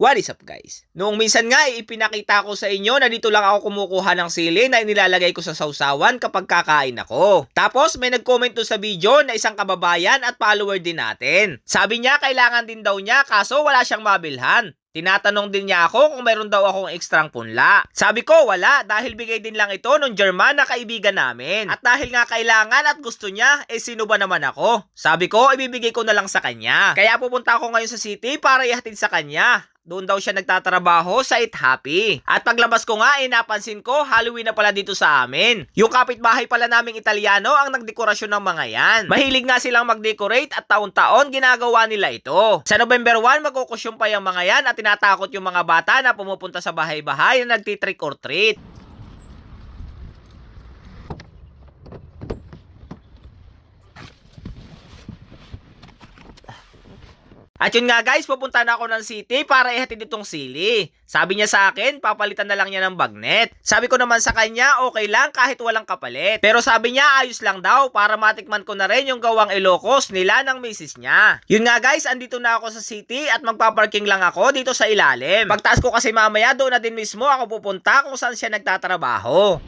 What is up guys? Noong minsan nga eh, ipinakita ko sa inyo na dito lang ako kumukuha ng sili na inilalagay ko sa sausawan kapag kakain ako. Tapos may nag-comment sa video na isang kababayan at follower din natin. Sabi niya kailangan din daw niya kaso wala siyang mabilhan. Tinatanong din niya ako kung meron daw akong ekstrang punla. Sabi ko wala dahil bigay din lang ito nung German na kaibigan namin. At dahil nga kailangan at gusto niya, eh sino ba naman ako? Sabi ko ibibigay ko na lang sa kanya. Kaya pupunta ako ngayon sa city para ihatid sa kanya. Doon daw siya nagtatrabaho sa It Happy. At paglabas ko nga, eh, napansin ko, Halloween na pala dito sa amin. Yung kapitbahay pala naming Italiano ang nagdekorasyon ng mga yan. Mahilig nga silang mag-decorate at taon-taon ginagawa nila ito. Sa November 1, magkukusyong pa yung mga yan at tinatakot yung mga bata na pumupunta sa bahay-bahay na nagtitrick or treat. At yun nga guys, pupunta na ako ng city para ihatid itong sili. Sabi niya sa akin, papalitan na lang niya ng bagnet. Sabi ko naman sa kanya, okay lang kahit walang kapalit. Pero sabi niya, ayos lang daw para matikman ko na rin yung gawang Ilocos nila ng misis niya. Yun nga guys, andito na ako sa city at magpaparking lang ako dito sa ilalim. Pagtaas ko kasi mamaya, doon na din mismo ako pupunta kung saan siya nagtatrabaho.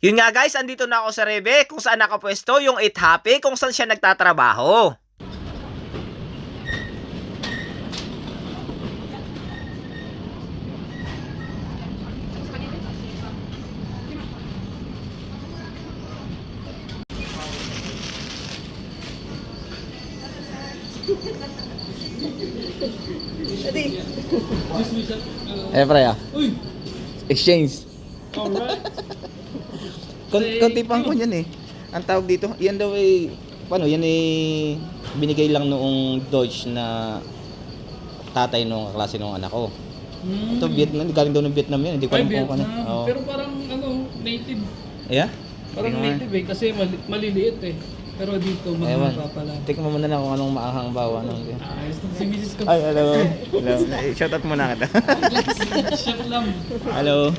Yun nga guys, andito na ako sa Rebe kung saan nakapwesto yung 8 Happy kung saan siya nagtatrabaho. Eh, pre ah. Exchange. Alright. Kon konti pang ko yan eh. Ang tawag dito, yan daw eh, paano, yan eh, binigay lang noong Dodge na tatay nung klase nung anak ko. Hmm. Ito, Vietnam, galing daw ng Vietnam yan, hindi ko Ay, alam kung ano. Vietnam. Oo. Pero parang ano, native. Yeah? Parang mo. native eh, kasi mali- maliliit eh. Pero dito, Ewan. mahaba pala. Tikman mo na lang kung anong maanghang bawa. Ano. Ayos na. Si Mrs. Kap. Ay, hello. hello. Shout out muna kita. Chef Lam. hello.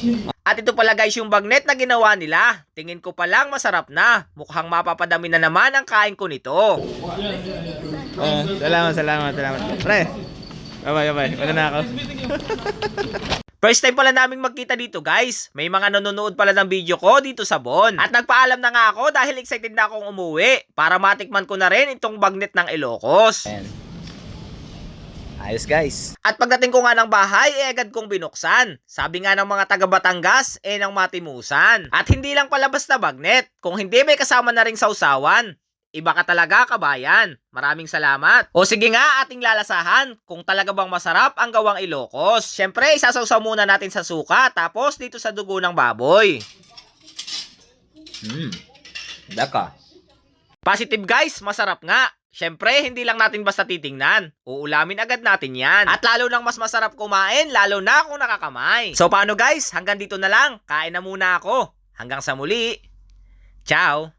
Chin. At ito pala guys yung bagnet na ginawa nila. Tingin ko pa lang masarap na. Mukhang mapapadami na naman ang kain ko nito. Ah, salamat, salamat, salamat. Pre, bye-bye, bye. Wala na ako. First time pala naming magkita dito guys. May mga nanonood pala ng video ko dito sa Bon. At nagpaalam na nga ako dahil excited na akong umuwi para matikman ko na rin itong bagnet ng Ilocos. Ayan. Ayos guys. At pagdating ko nga ng bahay, eh agad kong binuksan. Sabi nga ng mga taga Batangas, eh ng matimusan. At hindi lang pala basta bagnet, kung hindi may kasama na ring sausawan. Iba ka talaga, kabayan. Maraming salamat. O sige nga, ating lalasahan kung talaga bang masarap ang gawang Ilocos. Syempre, isasawsaw muna natin sa suka, tapos dito sa dugo ng baboy. Hmm. Daka. Positive guys, masarap nga. Syempre, hindi lang natin basta titingnan. Uulamin agad natin yan. At lalo nang mas masarap kumain, lalo na kung nakakamay. So paano guys? Hanggang dito na lang. Kain na muna ako. Hanggang sa muli. Ciao!